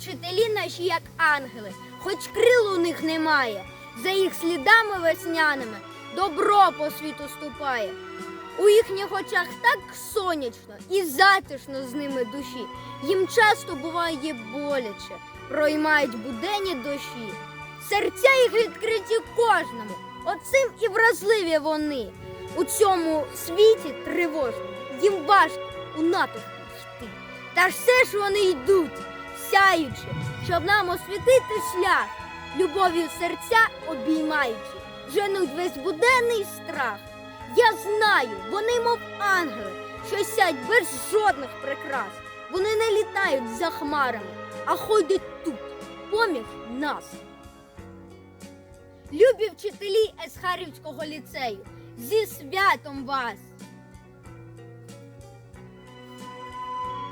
вчителі наші, як ангели, хоч крил у них немає, за їх слідами весняними добро по світу ступає. У їхніх очах так сонячно і затишно з ними душі. Їм часто буває боляче, проймають буденні душі. Серця їх відкриті кожному, оцим і вразливі вони. У цьому світі тривожному їм важко у натовпі йти. Та ж все ж вони йдуть, сяючи, щоб нам освітити шлях, любов'ю серця обіймаючи, женуть весь буденний страх. Я знаю, вони, мов ангели, що сядь без жодних прикрас. Вони не літають за хмарами, а ходять тут, поміж нас. Любі вчителі Есхарівського ліцею, зі святом вас!